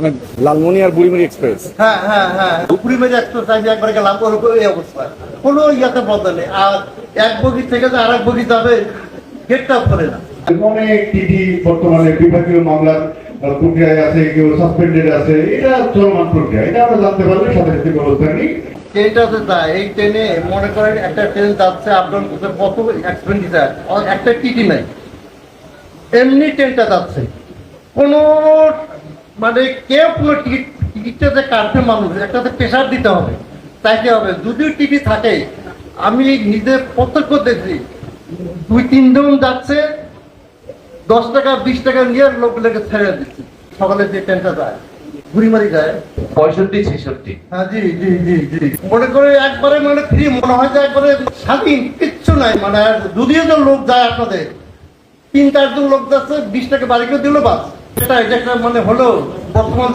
মানে লালমনি আর বুড়িমুড়ি এক্সপ্রেস। হ্যাঁ হ্যাঁ হ্যাঁ। উপরি মেজে এক্সারসাইজ একবার গেলাম ওরকম এই অবস্থা। কোনো ইয়াতে বদল নেই। আর এক বগি থেকে যে আর এক বগি যাবে গেটটা করে না। অনেক টিটি বর্তমানে বিভাগীয় মামলার প্রক্রিয়ায় আছে কেউ সাসপেন্ডেড আছে এটা চলমান প্রক্রিয়া। এটা আমরা জানতে পারলে সাথে সাথে ব্যবস্থা নিই। ট্রেনটাতে যায় এই ট্রেনে মনে করেন একটা ট্রেন যাচ্ছে আপনার কত এক্সপেন্ডিচার একটা টিটি নাই। এমনি ট্রেনটা যাচ্ছে। কোনো মানে কেউ কোনো টিকিট টিকিটটা যে কাটবে মানুষ একটাতে প্রেশার দিতে হবে। চাইতে হবে? যদিও টিভি থাকে আমি নিজে প্রত্যক্ষ দেখছি দুই তিনজন যাচ্ছে দশ টাকা বিশ টাকা নিয়ে লোকগুলোকে ছেড়ে দিচ্ছে। সকালে যে ট্রেনটা যায় ঘুরিমারি যায়। পঁয়ষট্টি ছেষট্টি। হ্যাঁ জি জি জি জি। মনে করে একবারে মানে ফ্রি মনে হয় যে একবারে স্বাধীন কিচ্ছু নাই। মানে যদিও তো লোক যায় আপনাদের তিন চারজন লোক যাচ্ছে বিশ টাকা বাড়ি করে দিল বাস। মানে হলো বর্তমান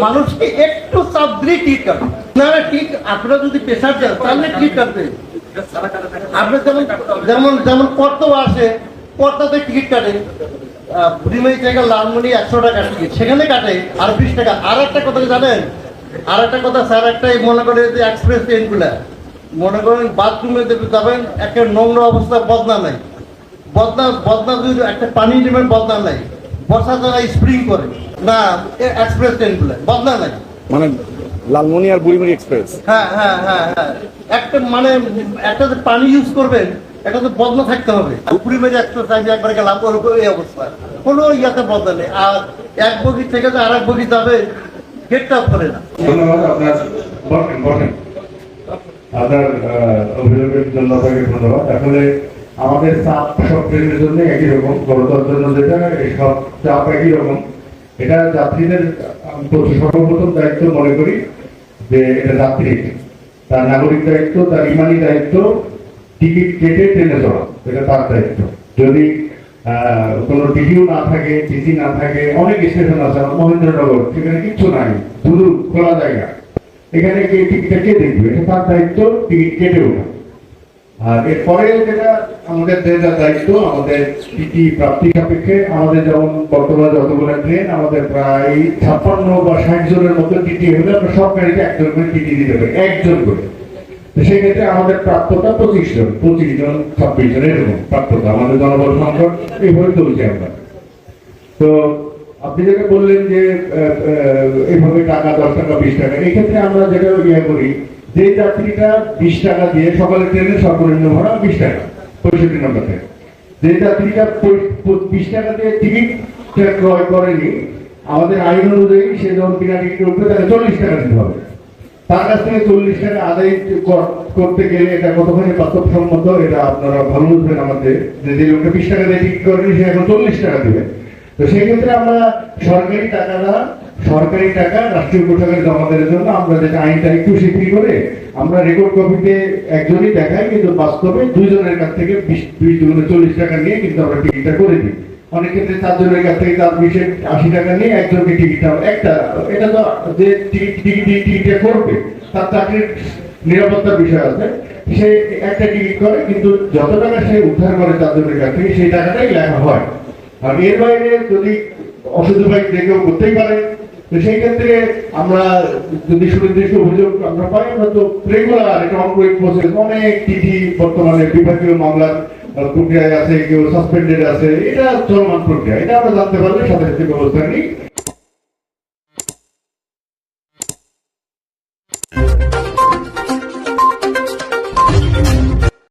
মানুষকে একটু যেমন যেমন আসে কাটে। লালমনি একশো টাকা সেখানে কাটে, আর বিশ টাকা। আর একটা কথা জানেন? আর একটা কথা, স্যার, একটাই মনে করে যে এক্সপ্রেস ট্রেনগুলা মনে করেন বাথরুমে যাবেন একটা নোংরা অবস্থা, বদনা নাই। বদনা বদনা যদি একটা পানি নেবেন, বদনা নাই। বর্ষা দ্বারা স্প্রিং করে। না এক্সপ্রেস ট্রেনগুলা বদনা নাই। মানে লালমনি আর বুড়িমুড়ি এক্সপ্রেস? হ্যাঁ হ্যাঁ হ্যাঁ হ্যাঁ। একটা মানে একটা যে পানি ইউজ করবেন একটা তো বদলা থাকতে হবে। উপরি মেজে এক্সারসাইজ একবার গেলাম এই অবস্থা। কোনো ইয়াতে বদলা নেই। আর এক বগি থেকে যে আর এক বগি যাবে গেটটা করে না। ধন্যবাদ আপনার বসেন বসেন আপনার অভিযোগের জন্য আপনাকে ধন্যবাদ। আসলে আমাদের চাপ সব ট্রেনের জন্য একই রকম, গণতন্ত্রের জন্য যেটা সব চাপ একই রকম। এটা যাত্রীদের সর্বপ্রথম দায়িত্ব মনে করি যে এটা যাত্রী, তার নাগরিক দায়িত্ব, তার ইমানি দায়িত্ব, টিকিট কেটে ট্রেনে চলা, এটা তার দায়িত্ব। যদি কোনো টিকিও না থাকে, টিসি না থাকে, অনেক স্টেশন আছে, মহেন্দ্রনগর, সেখানে কিচ্ছু নাই শুধু খোলা জায়গা। এখানে কে টিকিটটা কে দেখবে? এটা তার দায়িত্ব, টিকিট কেটে ওঠা। আর এরপরে যেটা আমাদের যেটা দায়িত্ব, আমাদের টিটি প্রাপ্তি সাপেক্ষে আমাদের যেমন বর্তমানে যতগুলো ট্রেন আমাদের প্রায় ছাপ্পান্ন বা ষাট জনের মতো টিটি হলে আমরা সব গাড়িতে একজন করে টিটি দিতে পারি, একজন করে। সেক্ষেত্রে আমাদের প্রাপ্যতা পঁচিশ জন পঁচিশ জন, ছাব্বিশ জন এরকম প্রাপ্যতা আমাদের জনবল সংকট এইভাবে চলছে আমরা। তো আপনি যেটা বললেন যে এইভাবে টাকা, দশ টাকা, বিশ টাকা এই ক্ষেত্রে আমরা যেটা ইয়ে করি যে যাত্রীটা বিশ টাকা দিয়ে সকালে ট্রেনে সর্বনিম্ন ভাড়া বিশ টাকা, পঁয়ষট্টি নম্বর থেকে যে যাত্রীটা বিশ টাকা দিয়ে টিকিট ক্রয় করেনি, আমাদের আইন অনুযায়ী সে যখন বিনা টিকিট উঠবে, তাকে চল্লিশ টাকা দিতে হবে। তার কাছ থেকে চল্লিশ টাকা আদায় করতে গেলে এটা কতখানি বাস্তবসম্মত, এটা আপনারা ভালো বুঝবেন আমাদের। যে যে লোকটা বিশ টাকা দিয়ে টিকিট করেনি, সে এখন চল্লিশ টাকা দিবে। তো সেক্ষেত্রে আমরা সরকারি টাকাটা সরকারি টাকা, রাষ্ট্রীয় কোষাগারে জমা দেওয়ার জন্য আমরা যেটা আইনটা একটু শিথিল করে আমরা রেকর্ড কপিতে একজনই দেখাই, কিন্তু বাস্তবে দুইজনের কাছ থেকে বিশ দুই দুগুণে চল্লিশ টাকা নিয়ে কিন্তু আমরা টিকিটটা করে দিই। অনেক ক্ষেত্রে চারজনের কাছ থেকে তার বিশে আশি টাকা নিয়ে একজনকে টিকিটটা একটা, এটা তো যে টিকিট টিকিট টিকিটটা করবে, তার চাকরির নিরাপত্তার বিষয় আছে। সে একটা টিকিট করে, কিন্তু যত টাকা সে উদ্ধার করে চারজনের কাছ থেকে, সেই টাকাটাই লেখা হয়। আর এর বাইরে যদি ভাই যে কেউ করতেই পারে তো সেই ক্ষেত্রে আমরা যদি সুনির্দিষ্ট অভিযোগ আমরা পাই, আমরা তো রেগুলার এটা অনগোয়িং প্রসেস অনেক চিঠি বর্তমানে বিভাগীয় মামলার প্রক্রিয়ায় আছে, কেউ সাসপেন্ডেড আছে, এটা চলমান প্রক্রিয়া, এটা আমরা জানতে পারলে সাথে সাথে ব্যবস্থা নিই।